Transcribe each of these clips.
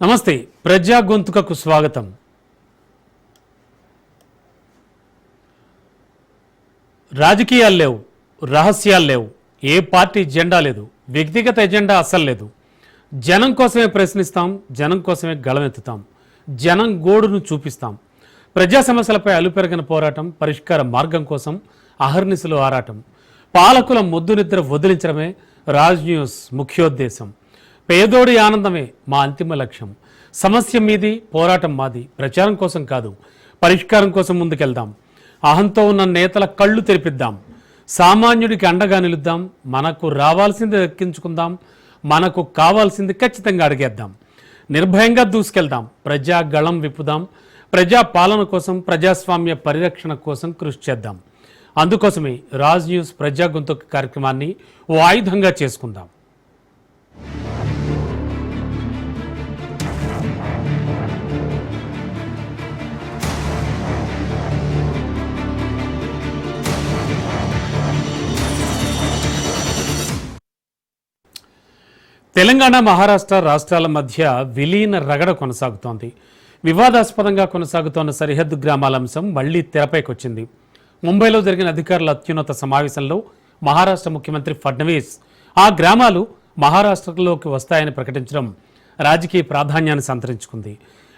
నమస్తే ప్రజా గొంతుకకు స్వాగతం. రాజకీయాలు లేవు రహస్యాలు లేవు ఏ పార్టీ జెండా లేదు వ్యక్తిగత ఎజెండా అస్సలు లేదు. జనం కోసమే ప్రశ్నిస్తాం జనం కోసమే గళమెత్తుతాం జనం గోడును చూపిస్తాం. ప్రజా సమస్యలపై అలుపెరగని పోరాటం పరిష్కార మార్గం కోసం అహర్నిశలు ఆరాటం. పాలకుల ముద్దు నిద్ర వదిలించడమే రాజ్ న్యూస్ ముఖ్యోద్దేశం. పేదోడి ఆనందమే మా అంతిమ లక్ష్యం. సమస్య మీది పోరాటం మాది. ప్రచారం కోసం కాదు పరిష్కారం కోసం ముందుకెళ్దాం. అహంతో ఉన్న నేతల కళ్ళు తెరిపిద్దాం. సామాన్యుడికి అండగా నిలుద్దాం. మనకు రావాల్సింది దక్కించుకుందాం. మనకు కావాల్సింది ఖచ్చితంగా అడిగేద్దాం. నిర్భయంగా దూసుకెళ్దాం. ప్రజా గళం విప్పుదాం. ప్రజా పాలన కోసం ప్రజాస్వామ్య పరిరక్షణ కోసం కృషి చేద్దాం. అందుకోసమే రాజ్ న్యూస్ ప్రజా గొంతుక కార్యక్రమాన్ని ఓ ఆయుధంగా చేసుకుందాం. తెలంగాణ మహారాష్ట్ర రాష్ట్రాల మధ్య విలీన రగడ కొనసాగుతోంది. వివాదాస్పదంగా కొనసాగుతోన్న సరిహద్దు గ్రామాల అంశం మళ్ళీ తెరపైకొచ్చింది. ముంబైలో జరిగిన అధికారుల అత్యున్నత సమావేశంలో మహారాష్ట్ర ముఖ్యమంత్రి ఫడ్నవీస్ ఆ గ్రామాలు మహారాష్ట్రలోకి వస్తాయని ప్రకటించడం రాజకీయ ప్రాధాన్యాన్ని సంతరించుకుంది.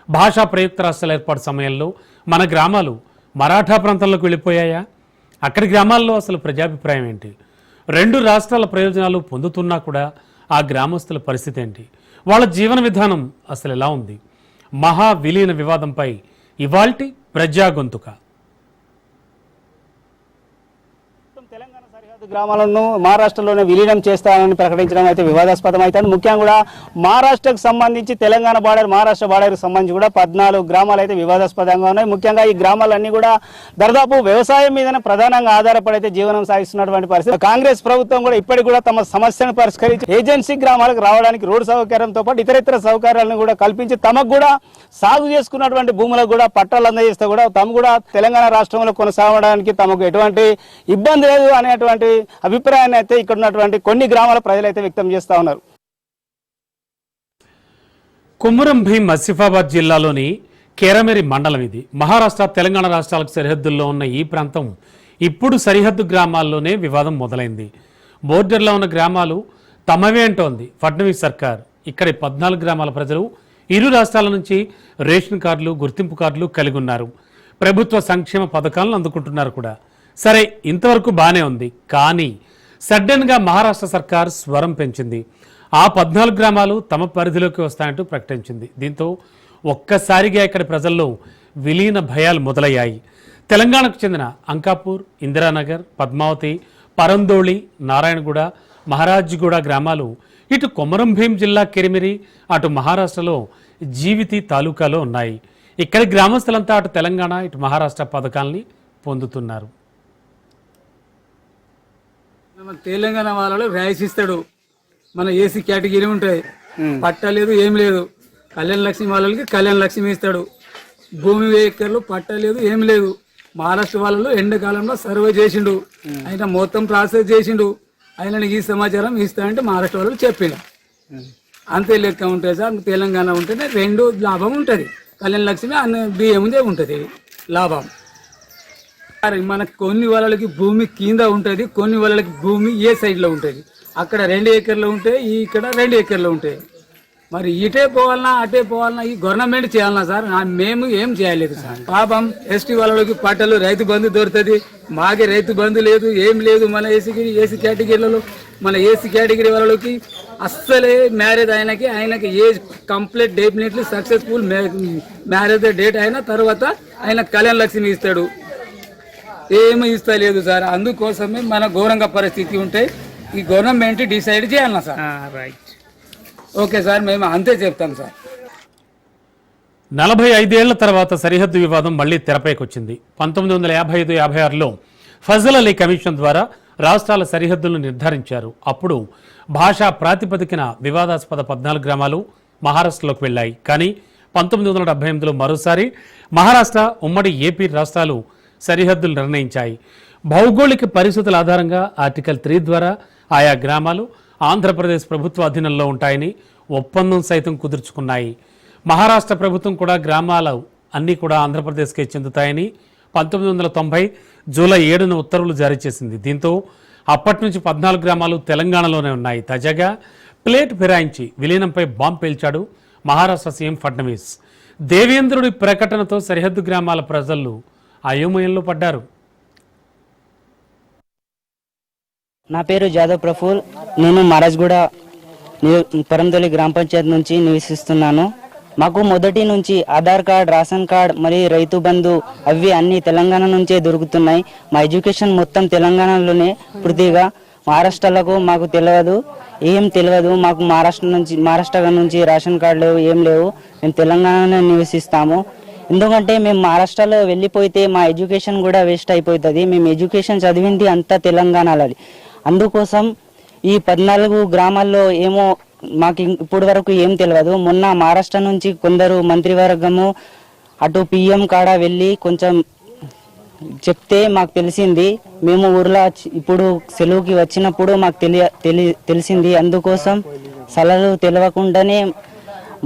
భాషా ప్రయుక్త రాష్ట్రాల ఏర్పాటు సమయంలో మన గ్రామాలు మరాఠా ప్రాంతంలోకి వెళ్ళిపోయాయా? అక్కడి గ్రామాల్లో అసలు ప్రజాభిప్రాయం ఏంటి? రెండు రాష్ట్రాల ప్రయోజనాలు పొందుతున్నా కూడా ఆ గ్రామస్తుల పరిస్థితి ఏంటి? వాళ్ళ జీవన విధానం అసలు ఎలా ఉంది? మహా విలీన వివాదంపై ఇవాల్టి ప్రజా గొంతుక మొత్తం తెలంగాణ సరిహద్దు గ్రామాలను మహారాష్ట్రలోనే విలీనం చేస్తానని ప్రకటించడం అయితే వివాదాస్పదం అయితే ముఖ్యంగా కూడా మహారాష్ట్రకు సంబంధించి తెలంగాణ బార్డర్ మహారాష్ట్ర బార్డర్కి సంబంధించి కూడా పద్నాలుగు గ్రామాలు అయితే వివాదాస్పదంగా ఉన్నాయి. ముఖ్యంగా ఈ గ్రామాలన్నీ కూడా దాదాపు వ్యవసాయం మీదనే ప్రధానంగా ఆధారపడైతే జీవనం సాగిస్తున్నటువంటి పరిస్థితి. కాంగ్రెస్ ప్రభుత్వం కూడా ఇప్పటికి కూడా తమ సమస్యను పరిష్కరించి ఏజెన్సీ గ్రామాలకు రావడానికి రోడ్డు సౌకర్యంతో పాటు ఇతర ఇతర సౌకర్యాలను కూడా కల్పించి తమకు కూడా సాగు చేసుకున్నటువంటి భూములకు కూడా పట్టాలు అందజేస్తే కూడా తమ కూడా తెలంగాణ రాష్ట్రంలో కొనసాగడానికి తమకు ఎటువంటి ఇబ్బంది లేదు అనేటువంటి అభిప్రాయాన్ని అయితే ఇక్కడ ఉన్నటువంటి కొన్ని గ్రామాల ప్రజలైతే వ్యక్తం చేస్తా ఉన్నారు. కుమ్మరం భీం ఆసిఫాబాద్ జిల్లాలోని కేరమేరి మండలం ఇది. మహారాష్ట్ర తెలంగాణ రాష్ట్రాలకు సరిహద్దుల్లో ఉన్న ఈ ప్రాంతం ఇప్పుడు సరిహద్దు గ్రామాల్లోనే వివాదం మొదలైంది. బోర్డర్లో ఉన్న గ్రామాలు తమవే అంటోంది ఫడ్నవీస్ సర్కార్. ఇక్కడి పద్నాలుగు గ్రామాల ప్రజలు ఇరు రాష్ట్రాల నుంచి రేషన్ కార్డులు గుర్తింపు కార్డులు కలిగి ఉన్నారు. ప్రభుత్వ సంక్షేమ పథకాలను అందుకుంటున్నారు కూడా. సరే ఇంతవరకు బానే ఉంది. కానీ సడన్గా మహారాష్ట్ర సర్కార్ స్వరం పెంచింది. ఆ పద్నాలుగు గ్రామాలు తమ పరిధిలోకి వస్తాయంటూ ప్రకటించింది. దీంతో ఒక్కసారిగా ఇక్కడ ప్రజల్లో విలీన భయాలు మొదలయ్యాయి. తెలంగాణకు చెందిన అంకాపూర్ ఇందిరానగర్ పద్మావతి పరందోళి నారాయణగూడ మహారాజ్గూడ గ్రామాలు ఇటు కొమరం భీం జిల్లా కెరిమిరి అటు మహారాష్ట్రలో జీవితి తాలూకాలో ఉన్నాయి. ఇక్కడి గ్రామస్తులంతా అటు తెలంగాణ ఇటు మహారాష్ట్ర పథకాల్ని పొందుతున్నారు. మన తెలంగాణ వాళ్ళలో రైస్ ఇస్తాడు. మన ఏసీ కేటగిరీ ఉంటాయి పట్ట లేదు ఏం లేదు. కళ్యాణ లక్ష్మి వాళ్ళకి కళ్యాణ లక్ష్మి ఇస్తాడు. భూమి ఎక్కర్లు పట్ట లేదు ఏం లేదు. మహారాష్ట్ర వాళ్ళలో ఎండాకాలంలో సర్వే చేసిండు. ఆయన మొత్తం ప్రాసెస్ చేసిండు. ఆయన ఈ సమాచారం ఇస్తానంటే మహారాష్ట్ర వాళ్ళు చెప్పిండు అంతే లెక్క ఉంటుంది సార్ తెలంగాణ ఉంటేనే రెండు లాభం ఉంటుంది. కళ్యాణ లక్ష్మి అన్న బియ్యం ఉంటుంది. లాభం. మనకి కొన్ని వలలకి భూమి కింద ఉంటుంది కొన్ని వలలకి భూమి ఏ సైడ్లో ఉంటుంది? అక్కడ రెండు ఎకర్లు ఉంటాయి ఇక్కడ రెండు ఎకర్లు ఉంటాయి మరి ఇటే పోవాలన్నా అటే పోవాలన్నా ఈ గవర్నమెంట్ చేయాలన్నా సార్ మేము ఏం చేయలేదు సార్. పాపం ఎస్టీ వాళ్ళకి పట్టలు రైతు బంధు దొరుకుతుంది మాకే రైతు బంధు లేదు ఏం లేదు మన ఏసీ ఏసీ కేటగిరీలలో. మన ఏసీ కేటగిరీ వాళ్ళకి అస్సలే మ్యారేజ్ ఆయనకి ఆయనకి age complete definitely successful marriage date అయిన తర్వాత ఆయన కళ్యాణ లక్ష్మి ఇస్తాడు. ఏమి ఇస్తలేదు సార్. అందుకోసమే మన ఘోరంగా పరిస్థితి ఉంటే ఈ గవర్నమెంట్ డిసైడ్ చేయాలన్నా సార్? రైట్ ఓకే సార్ మేము అంతే చెప్తాం సార్. నలభై ఐదేళ్ళ తర్వాత సరిహద్దు వివాదం మళ్ళీ తెరపైకొచ్చింది. పంతొమ్మిది వందల యాభై ఐదు యాభై ఆరులో ఫజల్ అలీ కమిషన్ ద్వారా రాష్ట్రాల సరిహద్దులను నిర్ధారించారు. అప్పుడు భాషా ప్రాతిపదికన వివాదాస్పద పద్నాలుగు గ్రామాలు మహారాష్ట్రలోకి వెళ్ళాయి. కానీ పంతొమ్మిది వందల డెబ్బై ఎనిమిదిలో మరోసారి మహారాష్ట్ర ఉమ్మడి ఏపీ రాష్ట్రాలు సరిహద్దులు నిర్ణయించాయి. భౌగోళిక పరిస్థితుల ఆధారంగా ఆర్టికల్ త్రీ ద్వారా ఆయా గ్రామాలు ఆంధ్రప్రదేశ్ ప్రభుత్వ అధీనంలో ఉంటాయని ఒప్పందం సైతం కుదుర్చుకున్నాయి. మహారాష్ట్ర ప్రభుత్వం కూడా గ్రామాలు అన్నీ కూడా ఆంధ్రప్రదేశ్కే చెందుతాయని పంతొమ్మిది వందల తొంభై జూలై ఏడున ఉత్తర్వులు జారీ చేసింది. దీంతో అప్పటి నుంచి పద్నాలుగు గ్రామాలు తెలంగాణలోనే ఉన్నాయి. తాజాగా ప్లేట్ ఫిరాయించి విలీనంపై బాంబు పేల్చాడు మహారాష్ట్ర సీఎం ఫడ్నవీస్. దేవేంద్రుడి ప్రకటనతో సరిహద్దు గ్రామాల ప్రజలు అయోమయంలో పడ్డారు? నా పేరు జాదవ్ ప్రఫుల్. నేను మహారాజ్గూడ ని- గ్రామ పంచాయత్ నుంచి నివసిస్తున్నాను. మాకు మొదటి నుంచి ఆధార్ కార్డ్ రేషన్ కార్డ్ మరియు రైతు బంధు అవి అన్ని తెలంగాణ నుంచే దొరుకుతున్నాయి. మా ఎడ్యుకేషన్ మొత్తం తెలంగాణలోనే పూర్తిగా. మహారాష్ట్రలకు మాకు తెలియదు ఏం తెలియదు మాకు మహారాష్ట్ర నుంచి మహారాష్ట్ర నుంచి రేషన్ కార్డు లేవు ఏం లేవు. మేము తెలంగాణలో నివసిస్తాము. ఎందుకంటే మేము మహారాష్ట్రలో వెళ్ళిపోతే మా ఎడ్యుకేషన్ కూడా వేస్ట్ అయిపోతుంది. మేము ఎడ్యుకేషన్ చదివింది అంతా తెలంగాణలో అందుకోసం ఈ పద్నాలుగు గ్రామాల్లో ఏమో మాకు ఇం- ఇప్పటి వరకు ఏం తెలియదు మొన్న మహారాష్ట్ర నుంచి కొందరు మంత్రివర్గము అటు పిఎం కాడ వెళ్ళి కొంచెం చెప్తే మాకు తెలిసింది. మేము ఊర్లో ఇప్పుడు సెలవుకి వచ్చినప్పుడు మాకు తెలియ తెలి తెలిసింది. అందుకోసం సలహలు తెలియకుండానే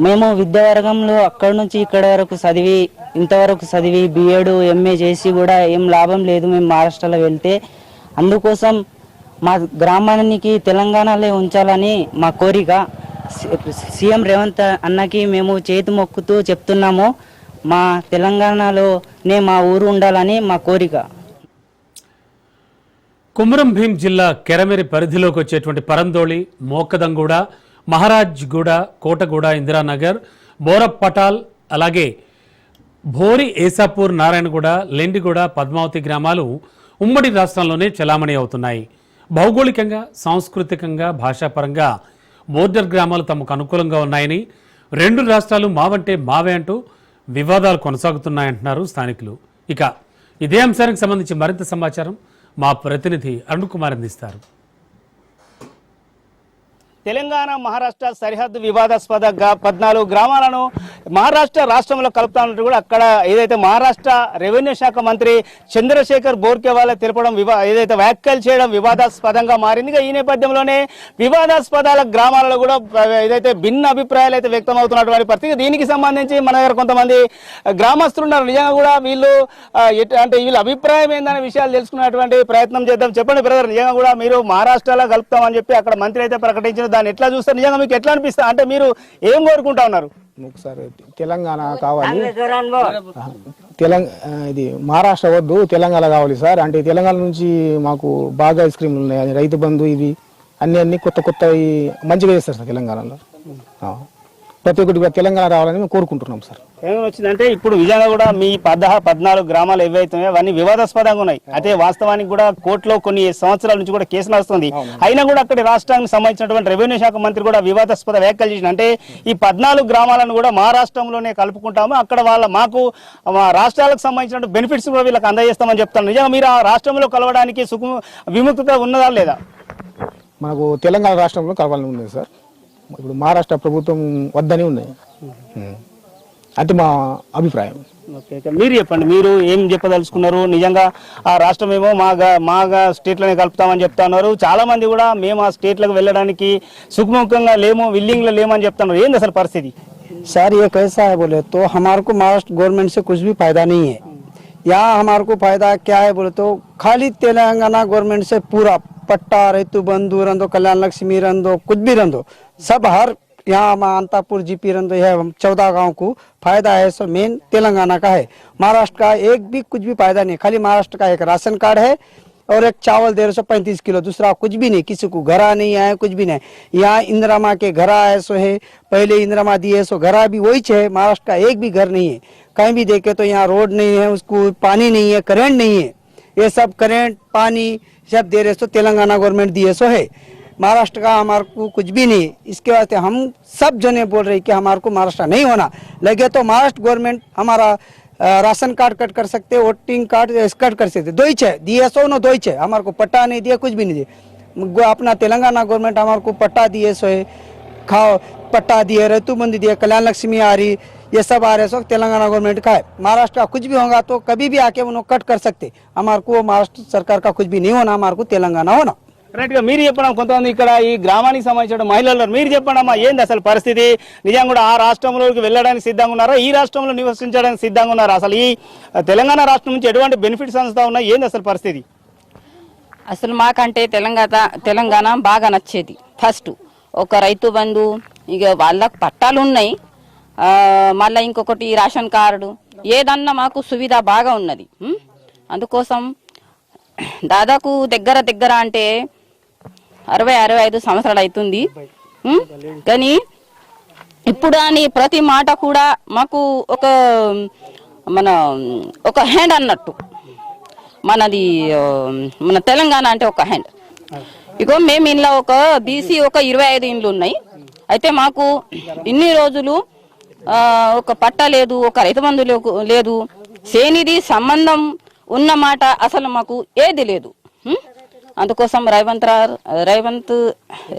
మేము విద్యావర్గంలో అక్కడి నుంచి ఇక్కడ వరకు చదివి ఇంతవరకు చదివి బిఎడ్ ఎంఏ చేసి కూడా ఏం లాభం లేదు మేము మహారాష్ట్రలో వెళ్తే. అందుకోసం మా గ్రామానికి తెలంగాణలో ఉంచాలని మా కోరిక. సీఎం రేవంత్ అన్నకి మేము చేతి మొక్కుతూ చెప్తున్నాము. మా తెలంగాణలోనే మా ఊరు ఉండాలని మా కోరిక. కుమరం భీం జిల్లా కెరమెరి పరిధిలోకి వచ్చేటువంటి పరందోళి మోకదంగూడ మహారాజ్గూడ కోటగూడ ఇందిరానగర్ బోరపటాల్ అలాగే భోరి ఏసాపూర్ నారాయణగూడ లెండిగూడ పద్మావతి గ్రామాలు ఉమ్మడి రాష్ట్రంలోనే చలామణి అవుతున్నాయి. భౌగోళికంగా సాంస్కృతికంగా భాషాపరంగా బోర్డర్ గ్రామాలు తమకు అనుకూలంగా ఉన్నాయని రెండు రాష్ట్రాలు మావంటే మావే అంటూ వివాదాలు కొనసాగుతున్నాయంటున్నారు స్థానికులు. ఇక ఇదే అంశానికి సంబంధించి మరింత సమాచారం మా ప్రతినిధి అరుణ్ కుమార్ అందిస్తారు. తెలంగాణ మహారాష్ట్ర సరిహద్దు వివాదాస్పద పద్నాలుగు గ్రామాలను మహారాష్ట్ర రాష్ట్రంలో కలుపుతానంటూ కూడా అక్కడ ఏదైతే మహారాష్ట్ర రెవెన్యూ శాఖ మంత్రి చంద్రశేఖర్ బోర్కే వాళ్ళ తెలపడం వివా ఏదైతే వ్యాఖ్యలు చేయడం వివాదాస్పదంగా మారింది. ఈ నేపథ్యంలోనే వివాదాస్పదాల గ్రామాలలో కూడా ఏదైతే భిన్న అభిప్రాయాలు అయితే వ్యక్తం అవుతున్నటువంటి పరిస్థితి దీనికి సంబంధించి మన దగ్గర కొంతమంది గ్రామస్తులు ఉన్నారు. నిజంగా కూడా వీళ్ళు అంటే వీళ్ళ అభిప్రాయం ఏందనే విషయాలు తెలుసుకున్నటువంటి ప్రయత్నం చేద్దాం. చెప్పండి బ్రదర్ నిజంగా కూడా మీరు మహారాష్ట్రలో కలుపుతామని చెప్పి అక్కడ మంత్రి అయితే ప్రకటించిన దాన్ని ఎట్లా చూస్తారు నిజంగా మీకు ఎట్లా అనిపిస్తా అంటే మీరు ఏం కోరుకుంటా ఉన్నారు? ఒకసారి తెలంగాణ కావాలి. తెలంగాణ ఇది మహారాష్ట్ర వద్దు తెలంగాణ కావాలి సార్. అంటే తెలంగాణ నుంచి మాకు బాగా ఐస్ క్రీమ్లు ఉన్నాయి. రైతు బంధు ఇవి అన్ని అన్ని కొత్త కొత్త మంచిగా చేస్తారు సార్ తెలంగాణలో. ఆ. ప్రతి ఒక్కటి కూడా తెలంగాణ రావాలని మేము కోరుకుంటున్నాం సార్. వచ్చిందంటే ఇప్పుడు నిజంగా కూడా మీ పదహ పద్నాలుగు గ్రామాలు ఏవైతే అవన్నీ వివాదాస్పదంగా ఉన్నాయి. అయితే వాస్తవానికి కూడా కోర్టులో కొన్ని సంవత్సరాల నుంచి కూడా కేసు నడుస్తుంది. అయినా కూడా అక్కడి రాష్ట్రానికి సంబంధించినటువంటి రెవెన్యూ శాఖ మంత్రి కూడా వివాదాస్పద వ్యాఖ్యలు చేసిన అంటే ఈ పద్నాలుగు గ్రామాలను కూడా మహారాష్ట్రంలోనే కలుపుకుంటాము. అక్కడ వాళ్ళ మాకు మా రాష్ట్రాలకు సంబంధించిన బెనిఫిట్స్ కూడా వీళ్ళకి అందజేస్తామని చెప్తాను. నిజంగా మీరు ఆ రాష్ట్రంలో కలవడానికి సుఖ విముక్తత ఉన్నదా లేదా? మనకు తెలంగాణ రాష్ట్రంలో కావాలని ఉంది సార్. ఇప్పుడు మహారాష్ట్ర ప్రభుత్వం వద్దని ఉంది ఉం. అది మా అభిప్రాయం ఓకే ఓకే. మీరు చెప్పండి మీరు ఏం చెప్పదలుచుకున్నారు నిజంగా ఆ రాష్ట్రం ఏమో మాగా మాగా స్టేట్లోనే కలుపుతామని చెప్తా ఉన్నారు చాలా మంది కూడా మేము ఆ స్టేట్లకు వెళ్ళడానికి సుఖముఖంగా లేము విల్లింగ్లో లేమని చెప్తున్నారు ఏంది అసలు పరిస్థితి सर ये कैसा है बोले तो हमारे को महाराष्ट्र गवर्नमेंट से कुछ भी फायदा नहीं है यहाँ हमारे को फ़ायदा क्या है बोले तो खाली तेलंगाना गवर्नमेंट से पूरा पट्टा, रेतु बंधु, रंधो, कल्याण लक्ष्मी, रंधो, कुछ भी रंधो, सब हर यहाँ हमारा अंतापुर जीपी रंधो है चौदह गाँव को फ़ायदा है, सो मेन तेलंगाना का है। महाराष्ट्र का एक भी कुछ भी फ़ायदा नहीं, खाली महाराष्ट्र का एक राशन कार्ड है और एक चावल दे रहे सौ पैंतीस किलो, दूसरा कुछ भी नहीं, किसी को घरा नहीं आया, कुछ भी नहीं। यहाँ इंदिरा माँ के घरा है, सो है, पहले इंदिरा माँ दिए, सो घरा भी वही है महाराष्ट्र का एक भी घर नहीं है। कहीं भी देखे तो यहाँ रोड नहीं है, उसको पानी नहीं है, करेंट नहीं है। ये सब करेंट, पानी, सब दे रहे सो तेलंगाना गवर्नमेंट दिए, सो है। महाराष्ट्र का हमारे को कुछ भी नहीं, इसके वास्ते हम सब जने बोल रहे कि हमारे को महाराष्ट्र नहीं होना। लगे तो महाराष्ट्र गवर्नमेंट हमारा राशन कार्ड कट कर सकते, वोटिंग कार्ड कट कर सकते। दो ही है दिए सो न दो ही हमारे को पट्टा नहीं दिया कुछ भी नहीं गो- अपना तेलंगाना गवर्नमेंट हमारे को पट्टा दिए सो है। खाओ, पट्टा दिए ऋतु बंदी दिए, कल्याण लक्ष्मी आ रही ये सब आ रहे सो, तेलंगाना गवर्नमेंट का है। महाराष्ट्र का कुछ भी होगा तो कभी भी आके उन्होंने कट कर सकते। हमारे को महाराष्ट्र सरकार का कुछ भी नहीं होना हमारे को तेलंगाना होना। కరెక్ట్గా మీరు చెప్పడం కొంతమంది ఇక్కడ ఈ గ్రామానికి సంబంధించిన మహిళలు మీరు చెప్పండి అమ్మా ఏంది అసలు పరిస్థితి? నిజంగా కూడా ఆ రాష్ట్రంలోకి వెళ్ళడానికి సిద్ధంగా ఉన్నారా? ఈ రాష్ట్రంలో నివసించడానికి సిద్ధంగా ఉన్నారా? అసలు ఈ తెలంగాణ రాష్ట్రం నుంచి ఎటువంటి బెనిఫిట్స్ అందుతా ఉన్నాయి? ఏంది అసలు పరిస్థితి? అసలు మాకంటే తెలంగాణ తెలంగాణ బాగా నచ్చేది. ఫస్ట్ ఒక రైతు బంధు ఇక వాళ్ళకు పట్టాలు ఉన్నాయి. మళ్ళీ మళ్ళా ఇంకొకటి రేషన్ కార్డు ఏదన్నా మాకు సువిధ బాగా ఉన్నది. అందుకోసం దాదాపు దగ్గర దగ్గర అంటే అరవై అరవై ఐదు సంవత్సరాలు అవుతుంది కానీ ఇప్పుడు అని ప్రతి మాట కూడా మాకు ఒక మన ఒక హ్యాండ్ అన్నట్టు. మనది మన తెలంగాణ అంటే ఒక హ్యాండ్ ఇగో మేము ఇంట్లో ఒక బీసీ ఒక ఇరవై ఐదు ఇండ్లు ఉన్నాయి. అయితే మాకు ఇన్ని రోజులు ఒక పట్ట లేదు ఒక రైతు బంధు లేదు. సేనిది సంబంధం ఉన్న మాట అసలు మాకు ఏది లేదు. అందుకోసం రేవంత్ రా- రేవంత్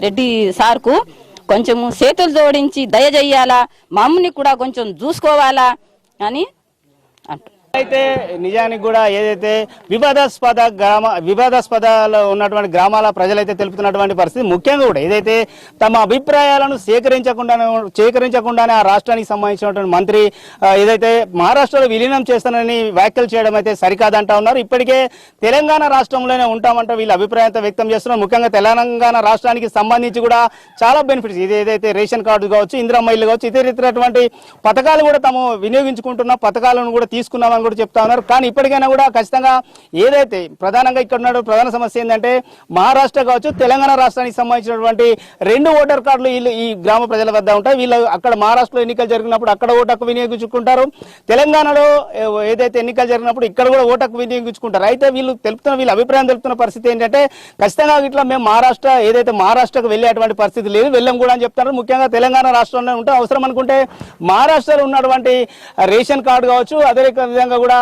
రెడ్డి సార్కు కొంచెము చేతులు జోడించి దయ మా మమ్మల్ని కూడా కొంచెం చూసుకోవాలా అని అంటు అయితే నిజానికి కూడా ఏదైతే వివాదాస్పద గ్రామ వివాదాస్పదాలు ఉన్నటువంటి గ్రామాల ప్రజలైతే తెలుపుతున్నటువంటి పరిస్థితి ముఖ్యంగా కూడా ఏదైతే తమ అభిప్రాయాలను సేకరించకుండానే సేకరించకుండానే ఆ రాష్ట్రానికి సంబంధించినటువంటి మంత్రి ఏదైతే మహారాష్ట్రలో విలీనం చేస్తానని వ్యాఖ్యలు చేయడం అయితే సరికాదంటా ఉన్నారు. ఇప్పటికే తెలంగాణ రాష్ట్రంలోనే ఉంటామంటే వీళ్ళ అభిప్రాయంతో వ్యక్తం చేస్తున్నారు. ముఖ్యంగా తెలంగాణ రాష్ట్రానికి సంబంధించి కూడా చాలా బెనిఫిట్స్ ఇది ఏదైతే రేషన్ కార్డు కావచ్చు ఇందిరమ్మ ఇల్లు కావచ్చు ఇతర ఇతరటువంటి పథకాలు కూడా తాము వినియోగించుకుంటున్న పథకాలను కూడా తీసుకున్నామని కూడా చెప్తా ఉన్నారు. కానీ ఇప్పటికైనా కూడా ఖచ్చితంగా ఏదైతే ప్రధానంగా ఇక్కడ ఉన్న ప్రధాన సమస్య ఏంటంటే మహారాష్ట్ర కావచ్చు తెలంగాణ రాష్ట్రానికి సంబంధించినటువంటి రెండు ఓటర్ కార్డులు వీళ్ళు ఈ గ్రామ ప్రజల వద్ద ఉంటాయి. వీళ్ళు అక్కడ మహారాష్ట్రలో ఎన్నికలు జరిగినప్పుడు అక్కడ ఓటకు వినియోగించుకుంటారు. తెలంగాణలో ఏదైతే ఎన్నికలు జరిగినప్పుడు ఇక్కడ కూడా ఓటకు వినియోగించుకుంటారు. అయితే వీళ్ళు తెలుపుతున్న వీళ్ళ అభిప్రాయం తెలుపుతున్న పరిస్థితి ఏంటంటే ఖచ్చితంగా ఇట్లా మేము మహారాష్ట్ర ఏదైతే మహారాష్ట్రకు వెళ్ళేటువంటి పరిస్థితి లేదు. వెళ్ళం కూడా అని చెప్తారు ముఖ్యంగా తెలంగాణ రాష్ట్రంలో ఉంటే అవసరం అనుకుంటే మహారాష్ట్రలో ఉన్నటువంటి రేషన్ కార్డు కావచ్చు అదే విధంగా కూడా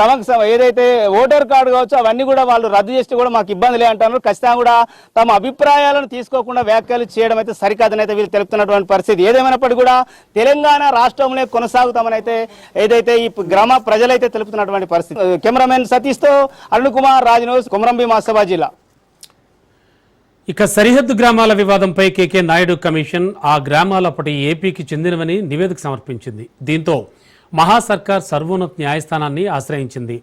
తమకు ఏదైతే ఓటర్ కార్డు కావచ్చు అవన్నీ కూడా వాళ్ళు రద్దు చేస్తే కూడా మాకు ఇబ్బంది లేదంటున్నారు ఖచ్చితంగా కూడా తమ అభిప్రాయాలను తీసుకోకుండా వ్యాఖ్యలు చేయడం అయితే సరికాదని అయితే వీళ్ళు తెలుపుతున్నటువంటి పరిస్థితి. ఏదేమైనప్పటికీ కూడా తెలంగాణ రాష్ట్రంలో కొనసాగుతామని అయితే ఏదైతే ఈ గ్రామ ప్రజలైతే తెలుపుతున్నటువంటి పరిస్థితి. కెమెరామెన్ సతీష్తో అరుణ్ కుమార్ రాజనోస్ కుమరంబి ఆసిఫాబాద్ జిల్లా. ఇక సరిహద్దు గ్రామాల వివాదంపై కేకే నాయుడు కమిషన్ ఆ గ్రామాలు అప్పటి ఏపీకి చెందినవని నివేదిక సమర్పించింది. దీంతో మహా సర్కార్ సర్వోన్నత న్యాయస్థానాన్ని ఆశ్రయించింది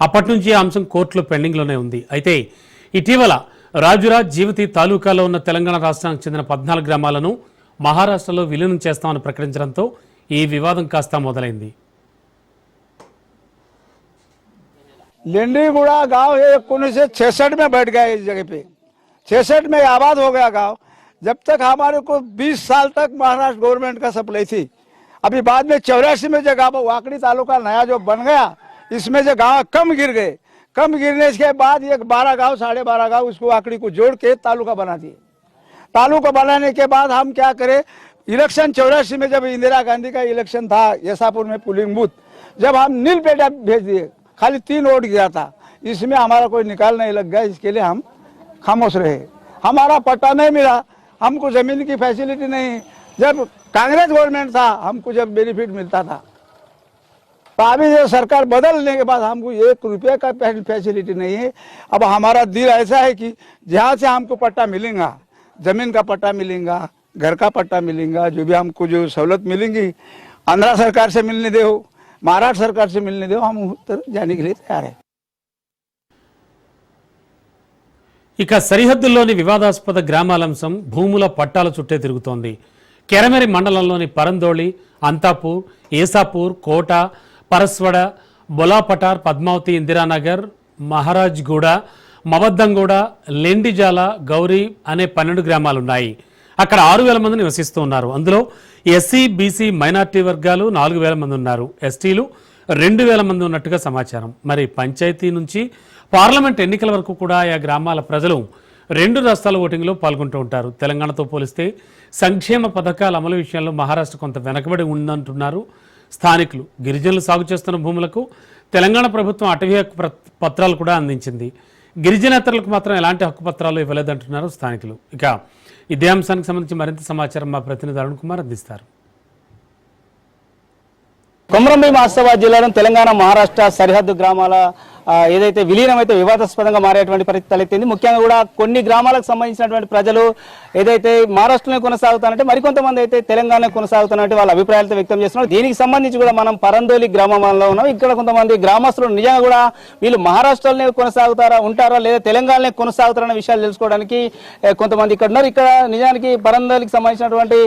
అప్పటి నుంచి ఆ అంశం కోర్టులో పెండింగ్లోనే ఉంది అయితే ఇటీవల రాజురాజ్ జీవతి తాలూకాలో ఉన్న తెలంగాణ రాష్ట్రానికి చెందిన పద్నాలుగు గ్రామాలను మహారాష్ట్రలో విలీనం చేస్తామని ప్రకటించడంతో ఈ వివాదం కాస్త మొదలైంది लेंडीगुड़ा गांव ये उन्नीस सौ छसठ में बैठ गया इस जगह पे छसठ में आबाद हो गया गांव जब तक हमारे को 20 साल तक महाराष्ट्र गवर्नमेंट का सप्लाई थी अभी बाद में चौरासी में जो गाँव वाकड़ी तालुका नया जो बन गया, इसमें जो गाँव कम गिर गए। कम गिरने के बाद एक बारह गाँव, साढ़े बारह गाँव उसको आकड़ी को जोड़ के तालुका बना दिए। तालुका बनाने के बाद हम क्या करें, इलेक्शन चौरासी में जब इंदिरा गांधी का इलेक्शन था, यसापुर में पुलिंग बूथ, जब हम नील पेटा भेज दिए, खाली तीन वोट गिरा था, इसमें हमारा कोई निकाल नहीं लग गया, इसके लिए हम खामोश रहे। हमारा पट्टा नहीं मिला, हमको ज़मीन की फैसिलिटी नहीं, जब कांग्रेस गवर्नमेंट था हमको जब बेनिफिट मिलता था तो अभी ये सरकार बदलने के बाद हमको एक रुपये का फैसिलिटी नहीं है अब हमारा दिल ऐसा है कि जहाँ से हमको पट्टा मिलेगा जमीन का पट्टा मिलेगा घर का पट्टा मिलेगा जो भी हमको जो सहूलत मिलेंगी आंध्रा सरकार से मिलने दे हो महाराष्ट्र सरकार से मिलने दे हो हम उधर जाने के लिए तैयार है ఇక సరిహద్దుల్లోని వివాదాస్పద గ్రామాలంశం భూముల పట్టాల చుట్టే తిరుగుతోంది కెరమెరి మండలంలోని పరందోళి అంతాపూర్ ఏసాపూర్ కోట పరస్వడ బొలాపటార్ పద్మావతి ఇందిరానగర్ మహారాజ్గూడ మవద్దంగూడ లెండిజాల గౌరీ అనే పన్నెండు గ్రామాలున్నాయి. అక్కడ ఆరు వేల మంది నివసిస్తూ ఉన్నారు. అందులో ఎస్సీ బీసీ మైనార్టీ వర్గాలు నాలుగు వేల మంది ఉన్నారు. ఎస్టీలు రెండు వేల మంది ఉన్నట్టుగా సమాచారం. మరి పంచాయతీ నుంచి పార్లమెంట్ ఎన్నికల వరకు కూడా ఆయా గ్రామాల ప్రజలు రెండు రాష్ట్రాల ఓటింగ్లో పాల్గొంటూ ఉంటారు. తెలంగాణతో పోలిస్తే సంక్షేమ పథకాల అమలు విషయంలో మహారాష్ట్ర కొంత వెనకబడి ఉందంటున్నారు. స్థానికులు గిరిజనులు సాగు చేస్తున్న భూములకు తెలంగాణ ప్రభుత్వం అటవీ హక్కు పత్రాలు కూడా అందించింది. గిరిజనేతరులకు మాత్రం ఎలాంటి హక్కు పత్రాలు ఇవ్వలేదంటున్నారు స్థానికులు. ఇక ఇదే అంశానికి సంబంధించి మరింత సమాచారం మా ప్రతినిధి అరుణ్ కుమార్ అందిస్తారు. కొమరంభీం ఆసిఫాబాద్ జిల్లాలో తెలంగాణ మహారాష్ట్ర సరిహద్దు గ్రామాల ఏదైతే విలీనం అయితే వివాదాస్పదంగా మారేటువంటి పరిస్థితి తలెత్తింది. ముఖ్యంగా కూడా కొన్ని గ్రామాలకు సంబంధించినటువంటి ప్రజలు ఏదైతే మహారాష్ట్రలో కొనసాగుతానంటే మరికొంతమంది అయితే తెలంగాణ కొనసాగుతున్నట్టు వాళ్ళ అభిప్రాయాలతో వ్యక్తం చేస్తున్నారు. దీనికి సంబంధించి కూడా మనం పరందోలి గ్రామంలో ఉన్నాం. ఇక్కడ కొంతమంది గ్రామస్తులు నిజంగా కూడా వీళ్ళు మహారాష్ట్రలోనే కొనసాగుతారా ఉంటారా లేదా తెలంగాణలో కొనసాగుతారన్న విషయాలు తెలుసుకోవడానికి కొంతమంది ఇక్కడ ఉన్నారు. ఇక్కడ నిజానికి పరందోలికి సంబంధించినటువంటి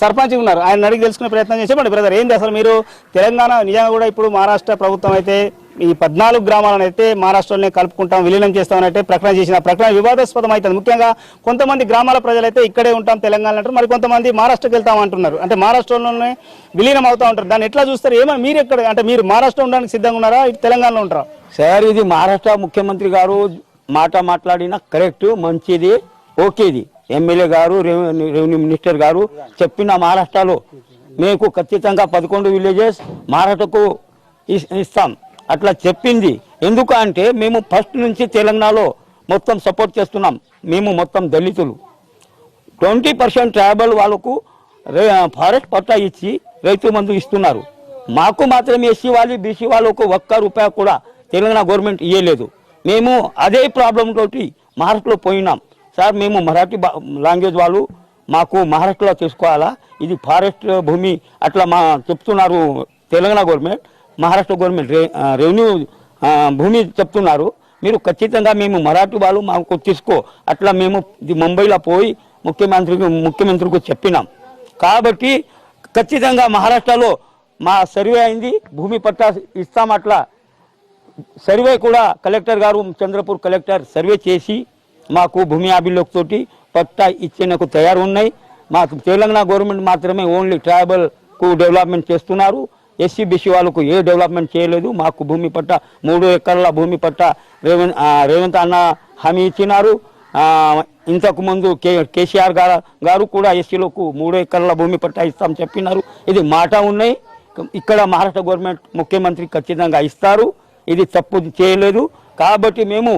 సర్పంచ్ ఉన్నారు. ఆయన అడిగి తెలుసుకునే ప్రయత్నం చేసి బ్రదర్ ఏంది అసలు మీరు తెలంగాణ నిజంగా కూడా ఇప్పుడు మహారాష్ట్ర ప్రభుత్వం అయితే ఈ పద్నాలుగు గ్రామాలను అయితే మహారాష్ట్రలోనే కలుపుకుంటాం విలీనం చేస్తామనైతే ప్రకటన చేసిన ప్రకటన వివాదాస్పదం అవుతుంది ముఖ్యంగా కొంతమంది గ్రామాల ప్రజలైతే ఇక్కడే ఉంటాం తెలంగాణ అంటారు మరి కొంతమంది మహారాష్ట్రకి వెళ్తాం అంటున్నారు. అంటే మహారాష్ట్రలోనే విలీనం అవుతా ఉంటారు. దాన్ని ఎట్లా చూస్తారు? ఏమో మీరు ఎక్కడ అంటే మీరు మహారాష్ట్ర ఉండడానికి సిద్ధంగా ఉన్నారా? తెలంగాణలో ఉంటారా? సార్ ఇది మహారాష్ట్ర ముఖ్యమంత్రి గారు మాట మాట్లాడిన కరెక్ట్ మంచిది ఓకేది. MLA garu revenue minister garu చెప్పిన మహారాష్ట్రలో. మీకు ఖచ్చితంగా పదకొండు విలేజెస్ మహారాష్ట్రకు ఇస్తాం. అట్లా చెప్పింది. ఎందుకు అంటే మేము ఫస్ట్ నుంచి తెలంగాణలో మొత్తం సపోర్ట్ చేస్తున్నాం. మేము మొత్తం దళితులు. ట్వంటీ పర్సెంట్ ట్రైబల్ వాళ్ళకు ఫారెస్ట్ పట్టా ఇచ్చి రైతు మందు ఇస్తున్నారు. మాకు మాత్రం ఎస్సీ వాళ్ళు బీసీ వాళ్ళకు ఒక్క రూపాయి కూడా తెలంగాణ గవర్నమెంట్ ఇవ్వలేదు మేము అదే ప్రాబ్లం తోటి మహారాష్ట్రలో పోయినాం. సార్ మేము మరాఠీ బా- లాంగ్వేజ్ వాళ్ళు మాకు మహారాష్ట్రలో తీసుకోవాలా? ఇది ఫారెస్ట్ భూమి అట్లా మా చెప్తున్నారు Telangana government. Maharashtra government revenue భూమి చెప్తున్నారు. మీరు ఖచ్చితంగా మేము మరాఠీ వాళ్ళు మాకు తీసుకో. అట్లా మేము ముంబైలో పోయి ముఖ్యమంత్రికి ముఖ్యమంత్రికి చెప్పినాం. కాబట్టి ఖచ్చితంగా మహారాష్ట్రలో మా సర్వే అయింది. భూమి పట్టా ఇస్తాం అట్లా. సర్వే కూడా కలెక్టర్ గారు చంద్రపూర్ కలెక్టర్ సర్వే చేసి మాకు భూమి అభిలోక్తోటి పట్టా ఇచ్చేందుకు తయారు ఉన్నాయి. మాకు తెలంగాణ గవర్నమెంట్ మాత్రమే ఓన్లీ ట్రైబల్కు డెవలప్మెంట్ చేస్తున్నారు. ఎస్సీ బీసీ వాళ్ళకు ఏ డెవలప్మెంట్ చేయలేదు మాకు భూమి పట్ట మూడు ఎకరాల భూమి పట్ట రేవంత్ ఆ, రేవంత్ అన్న హామీ ఇచ్చినారు ఆ, ఇంతకు ముందు కే కేసీఆర్ గారు గారు కూడా ఎస్సీలకు మూడు ఎకరాల భూమి పట్టా ఇస్తాం చెప్పినారు ఇది మాట ఉన్నాయి ఇక్కడ మహారాష్ట్ర గవర్నమెంట్ ముఖ్యమంత్రి ఖచ్చితంగా ఇస్తారు ఇది తప్పు చేయలేదు కాబట్టి మేము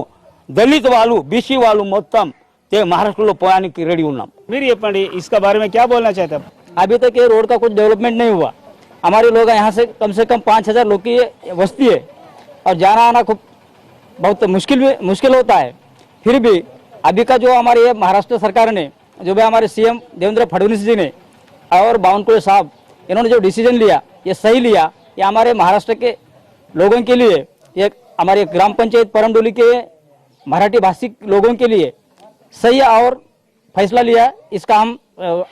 దళిత వాళ్ళు బీసీ వాళ్ళు మొత్తం తే- మహారాష్ట్రలో పోయానికి రెడీ ఉన్నాం మీరు చెప్పండి ఇసుక బారే में क्या बोलना चाहते हैं आप? अभी तक ये रोड का कुछ डेवलपमेंट नहीं हुआ हमारे लोग यहाँ से कम से कम पाँच हज़ार लोग की ये बस्ती है। और जाना आना खूब बहुत मुश्किल भी, मुश्किल होता है। फिर भी अभी का जो हमारे ये महाराष्ट्र सरकार ने, जो भी हमारे सीएम देवेंद्र फडणवीस जी ने और बावनकुळे साहब, इन्होंने जो डिसीज़न लिया, ये सही लिया, ये हमारे महाराष्ट्र के लोगों के लिए एक हमारे ग्राम पंचायत परमडोली के मराठी भाषिक लोगों के लिए सही और फैसला लिया इसका हम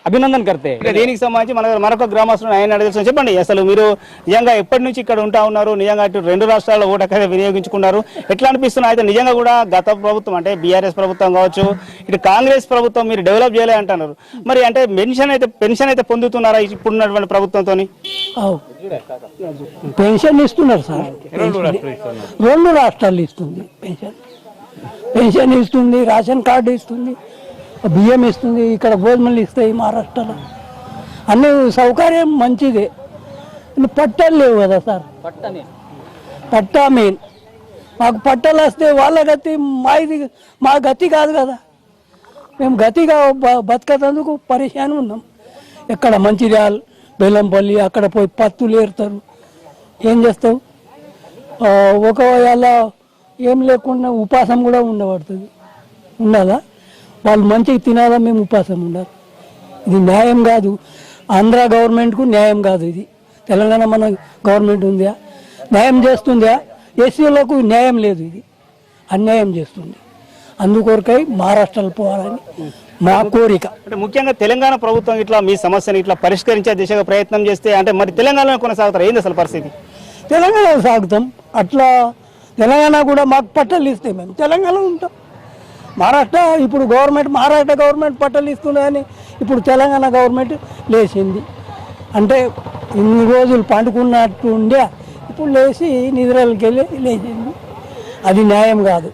అభినందన కర్తే. దీనికి సంబంధించి మన మరొక గ్రామస్తులను ఆయన అడగాల్సిన చెప్పండి. అసలు మీరు నిజంగా ఎప్పటి నుంచి ఇక్కడ ఉంటా ఉన్నారు? నిజంగా అటు రెండు రాష్ట్రాల్లో ఓటకైతే వినియోగించుకున్నారు. ఎట్లా అనిపిస్తున్నా అయితే నిజంగా కూడా గత ప్రభుత్వం అంటే బీఆర్ఎస్ ప్రభుత్వం కావచ్చు ఇటు కాంగ్రెస్ ప్రభుత్వం మీరు డెవలప్ చేయలే అంటున్నారు. మరి అంటే పెన్షన్ అయితే పెన్షన్ అయితే పొందుతున్నారా ఇప్పుడున్నటువంటి ప్రభుత్వంతో పెన్షన్ ఇస్తున్నారు సార్. రెండు రాష్ట్రాలు ఇస్తుంది పెన్షన్. పెన్షన్ ఇస్తుంది రేషన్ కార్డు ఇస్తుంది. బియ్యం ఇస్తుంది ఇక్కడ గోధుమలు ఇస్తాయి మహారాష్ట్రలో. అన్ని సౌకర్యం మంచిదే. పట్టాలు లేవు కదా సార్. పట్టా మెయిన్ మాకు పట్టాలు వస్తే వాళ్ళ గతి మా ఇది మా గతి కాదు కదా. మేము గతిగా బ- బతకతందుకు పరిశాన్ ఉన్నాం. ఎక్కడ మంచిర్యాల్ బెల్లంపల్లి అక్కడ పోయి పత్తులు ఏరుతారు. ఏం చేస్తావు? ఒకవేళ ఏం లేకుండా ఉపాసం కూడా ఉండబడుతుంది. ఉండాలా వాళ్ళు మంచిగా తినాలా మేము ఉపాసం ఉండాలి. ఇది న్యాయం కాదు. ఆంధ్ర గవర్నమెంట్కు న్యాయం కాదు ఇది. తెలంగాణ మన గవర్నమెంట్ ఉందా న్యాయం చేస్తుందా ఎస్సీలకు న్యాయం లేదు ఇది. అన్యాయం చేస్తుంది. అందుకొరకై మహారాష్ట్రలో పోవాలని మా కోరిక. అంటే ముఖ్యంగా తెలంగాణ ప్రభుత్వం ఇట్లా మీ సమస్యని ఇట్లా పరిష్కరించే దిశగా ప్రయత్నం చేస్తే అంటే మరి తెలంగాణలో కొనసాగుతారు? ఏంది అసలు పరిస్థితి? తెలంగాణ సాగుతాం. అట్లా తెలంగాణ కూడా మాకు పట్టాలు ఇస్తే మేము. తెలంగాణలో ఉంటాం. మహారాష్ట్ర ఇప్పుడు గవర్నమెంట్ మహారాష్ట్ర గవర్నమెంట్ పట్టలు ఇస్తుందని ఇప్పుడు తెలంగాణ గవర్నమెంట్ లేచింది. అంటే ఇన్ని రోజులు పండుకున్నట్టు ఉండే ఇప్పుడు లేచి నిద్రలకి వెళ్ళి లేచింది. అది న్యాయం కాదు.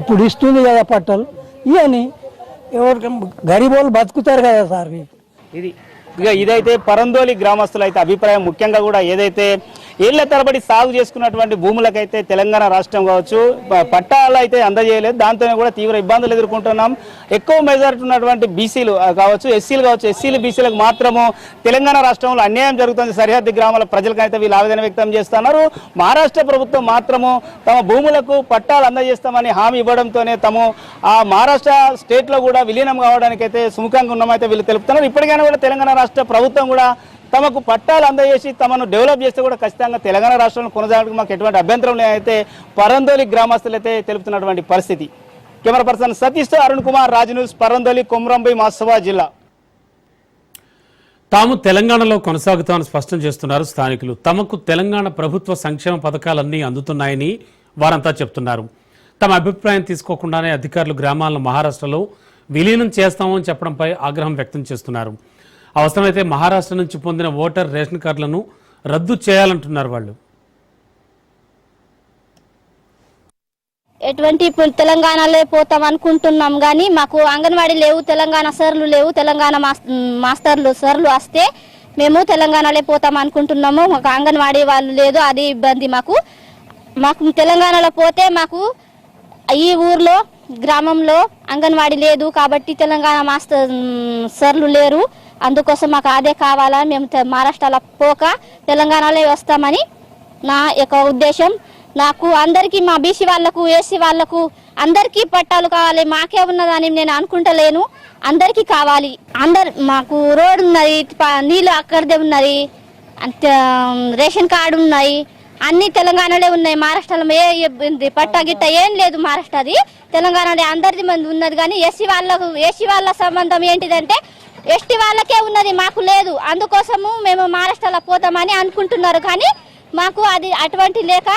ఇప్పుడు ఇస్తుంది కదా పట్టలు ఇవని ఎవరికి గరీబ్ వాళ్ళు బతుకుతారు కదా సార్. ఇది. ఇక ఇదైతే పరందోలి గ్రామస్తులు అయితే అభిప్రాయం ముఖ్యంగా కూడా ఏదైతే ఏళ్ళ తరబడి సాగు చేసుకున్నటువంటి భూములకైతే తెలంగాణ రాష్ట్రం కావచ్చు పట్టాలు అయితే అందజేయలేదు. దాంతోనే కూడా తీవ్ర ఇబ్బందులు ఎదుర్కొంటున్నాం. ఎక్కువ మెజారిటీ ఉన్నటువంటి బీసీలు కావచ్చు ఎస్సీలు కావచ్చు ఎస్సీలు బీసీలకు మాత్రము తెలంగాణ రాష్ట్రంలో అన్యాయం జరుగుతుంది. సరిహద్దు గ్రామాల ప్రజలకైతే వీళ్ళు ఆవేదన వ్యక్తం చేస్తున్నారు. మహారాష్ట్ర ప్రభుత్వం మాత్రము తమ భూములకు పట్టాలు అందజేస్తామని హామీ ఇవ్వడంతోనే తము ఆ మహారాష్ట్ర స్టేట్లో కూడా విలీనం కావడానికి అయితే సుముఖంగా ఉన్నామైతే వీళ్ళు తెలుపుతున్నారు. ఇప్పటికైనా కూడా తెలంగాణ రాష్ట్ర ప్రభుత్వం కూడా తమకు పట్టాలు అందజేసి తమను డెవలప్ చేస్తే కూడా ఖచ్చితంగా తెలంగాణ రాష్ట్రంలో కొనసాగడానికి మాకు ఎటువంటి అభ్యంతరం లేదైతే పరందోలి గ్రామస్తులైతే తెలుపుతున్నటువంటి పరిస్థితి. కెమెరా పర్సన్ సతీష్తో అరుణ్ కుమార్ రాజు న్యూస్ పరందోలి కొమరంబై మాసవా జిల్లా. తాము తెలంగాణలో కొనసాగుతామని స్పష్టం చేస్తున్నారు స్థానికులు. తమకు తెలంగాణ ప్రభుత్వ సంక్షేమ పథకాలన్నీ అందుతున్నాయని వారంతా చెప్తున్నారు. తమ అభిప్రాయం తీసుకోకుండానే అధికారులు గ్రామాలను మహారాష్ట్రలో విలీనం చేస్తామని చెప్పడంపై ఆగ్రహం వ్యక్తం చేస్తున్నారు. అవసరమైతే మహారాష్ట్ర నుంచి పొందిన ఓటర్ రేషన్ కార్డులను రద్దు చేయాలంటున్నారు వాళ్ళు. ఎటువంటి ఇప్పుడు తెలంగాణలో పోతాం అనుకుంటున్నాం కానీ మాకు అంగన్వాడీ లేవు తెలంగాణ సర్లు లేవు తెలంగాణ మాస్- మాస్టర్లు సర్లు వస్తే మేము తెలంగాణలో పోతాం అనుకుంటున్నాము. మాకు అంగన్వాడీ వాళ్ళు లేదు అది ఇబ్బంది మాకు. మాకు తెలంగాణలో పోతే మాకు ఈ ఊర్లో గ్రామంలో అంగన్వాడీ లేదు కాబట్టి తెలంగాణ మాస్టర్ సర్లు లేరు. అందుకోసం మాకు అదే కావాలా? మేము మహారాష్ట్రలో పోక తెలంగాణలో వస్తామని నా యొక్క ఉద్దేశం. నాకు అందరికీ మా బీసీ వాళ్ళకు ఏసీ వాళ్ళకు అందరికీ పట్టాలు కావాలి. మాకే ఉన్నదని నేను అనుకుంటలేను. అందరికీ కావాలి. అందరు మాకు రోడ్ ఉన్నది ప- నీళ్ళు అక్కడిదే ఉన్నది రేషన్ కార్డు ఉన్నాయి అన్ని తెలంగాణలో ఉన్నాయి. మహారాష్ట్రలో ఏ పట్టా గిట్ట ఏం లేదు మహారాష్ట్రది. తెలంగాణలో అందరిది మంది ఉన్నది. కానీ ఏసీ వాళ్ళకు ఏసీ వాళ్ళ సంబంధం ఏంటిదంటే ఎస్టీ వాళ్ళకే ఉన్నది మాకు లేదు. అందుకోసము మేము మహారాష్ట్రలో పోతామని అనుకుంటున్నారు. కానీ మాకు అది అటువంటి లేక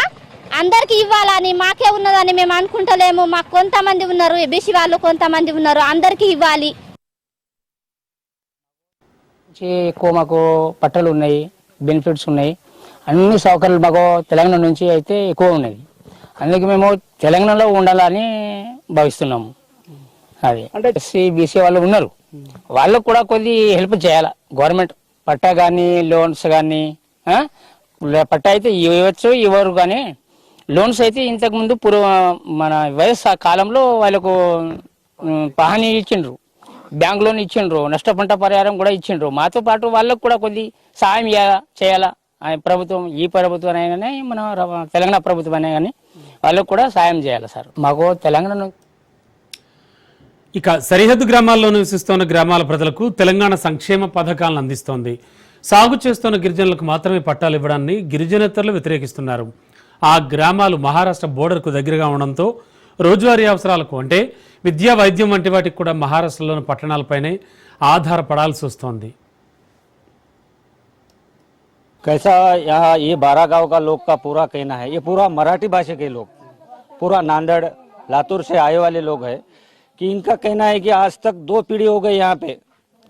అందరికి ఇవ్వాలని మాకే ఉన్నదని మేము అనుకుంటలేము. మాకు కొంతమంది ఉన్నారు బీసీ వాళ్ళు కొంతమంది ఉన్నారు అందరికీ ఇవ్వాలి. ఎక్కువ మాకు పట్టలు ఉన్నాయి బెనిఫిట్స్ ఉన్నాయి. అన్ని సౌకర్యాలు మాకు తెలంగాణ నుంచి అయితే ఎక్కువ ఉన్నది. అందుకే మేము తెలంగాణలో ఉండాలని భావిస్తున్నాము. అది. అంటే ఎస్సీ బీసీ వాళ్ళు ఉన్నారు. వాళ్ళకు కూడా కొద్ది హెల్ప్ చేయాలి? గవర్నమెంట్ పట్టా కానీ లోన్స్ కానీ పట్టా అయితే ఇవ్వచ్చు ఇవ్వరు కానీ లోన్స్ అయితే ఇంతకు ముందు పూర్వ మన వయస్సు కాలంలో వాళ్ళకు ఉమ్, పహాని ఇచ్చిండ్రు. బ్యాంక్ లోన్ ఇచ్చిండ్రు నష్ట పంట పరిహారం కూడా ఇచ్చిండ్రు. మాతో పాటు వాళ్ళకు కూడా కొద్ది సాయం చేయాలా? చేయాలా ప్రభుత్వం ఈ ప్రభుత్వం అయినా కానీ మన తెలంగాణ ప్రభుత్వం అయినా కానీ వాళ్ళకు కూడా సాయం చేయాలి సార్? మాకు తెలంగాణ ఇక సరిహద్దు గ్రామాల్లో నివసిస్తున్న గ్రామాల ప్రజలకు తెలంగాణ సంక్షేమ పథకాలను అందిస్తోంది సాగు చేస్తున్న గిరిజనులకు మాత్రమే పట్టాలు ఇవ్వడాన్ని గిరిజనేతరులు వ్యతిరేకిస్తున్నారు ఆ గ్రామాలు మహారాష్ట్ర బోర్డర్కు దగ్గరగా ఉండడంతో రోజువారీ అవసరాలకు అంటే విద్యా వైద్యం వంటి వాటికి కూడా మహారాష్ట్రలోని పట్టణాలపైనే ఆధారపడాల్సి వస్తోంది कैसा यहाँ ये बारह गांव का लोग का पूरा कहना है ये पूरा मराठी भाषा के लोग पूरा नांदेड़ लातूर से आए वाले लोग हैं कि इनका कहना है कि आज तक दो पीढ़ी हो गई यहाँ पे।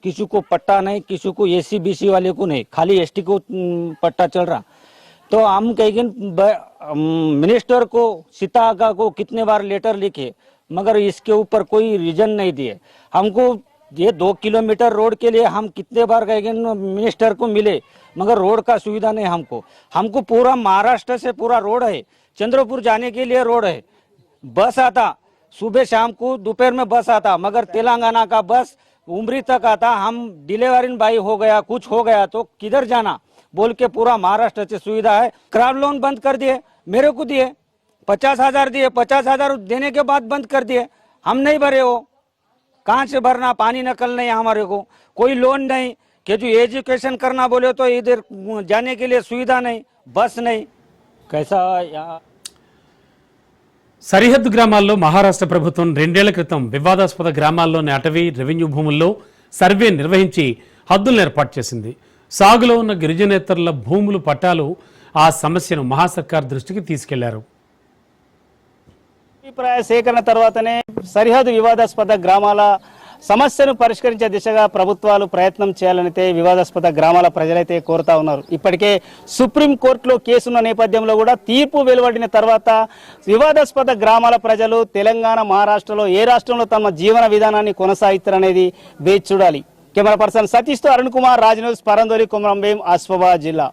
किसी को पट्टा नहीं, किसी को एसी बीसी वाले को नहीं। खाली एसटी को पट्टा चल रहा। तो हम कहेंगे मिनिस्टर को, सीता आगा को कितने बार लेटर लिखे, मगर इसके ऊपर कोई रीजन नहीं दिए। हमको ये दो किलोमीटर रोड के लिए हम कितने बार गए मिनिस्टर को मिले। मगर रोड का सुविधा नहीं हमको। हमको पूरा महाराष्ट्र से पूरा रोड है। चंद्रपुर जाने के लिए रोड है। बस आता। सुबह शाम को दोपहर में बस आता मगर तेलंगाना का बस उमरी तक आता। हम डिलीवरी भाई हो गया कुछ हो गया तो किधर जाना? बोल के पूरा महाराष्ट्र से सुविधा है। क्रॉप लोन बंद कर दिए मेरे को दिए पचास हज़ार दिए पचास हज़ार देने के बाद बंद कर दिए। हम नहीं भरे हो। कहाँ से भरना? पानी नकल नहीं हमारे को। कोई लोन नहीं। कि जो एजुकेशन करना बोले तो इधर जाने के लिए सुविधा नहीं बस नहीं। कैसा यहाँ సరిహద్దు గ్రామాల్లో మహారాష్ట్ర ప్రభుత్వం రెండేళ్ళ క్రితం వివాదాస్పద గ్రామాల్లోని అటవీ రెవెన్యూ భూముల్లో సర్వే నిర్వహించి హద్దులను ఏర్పాటు చేసింది. సాగులో ఉన్న గిరిజనేతరుల భూములు పట్టాలు ఆ సమస్యను మహాసర్కార్ దృష్టికి తీసుకెళ్ళారు. అభిప్రాయ సేకరణ తర్వాతనే సరిహద్దు వివాదాస్పద గ్రామాల సమస్యను పరిష్కరించే దిశగా ప్రభుత్వాలు ప్రయత్నం చేయాలనైతే వివాదాస్పద గ్రామాల ప్రజలైతే కోరుతా ఉన్నారు. ఇప్పటికే సుప్రీం కోర్టులో కేసున్న నేపథ్యంలో కూడా తీర్పు వెలువడిన తర్వాత వివాదాస్పద గ్రామాల ప్రజలు తెలంగాణ మహారాష్ట్రలో ఏ రాష్ట్రంలో తమ జీవన విధానాన్ని కొనసాగిస్తారనేది వేచి చూడాలి. కెమెరా పర్సన్ సతీష్తో అరుణ్ కుమార్ రాజ్ న్యూస్ పరందోలి కుమరంభీం ఆస్ఫాబాద్ జిల్లా.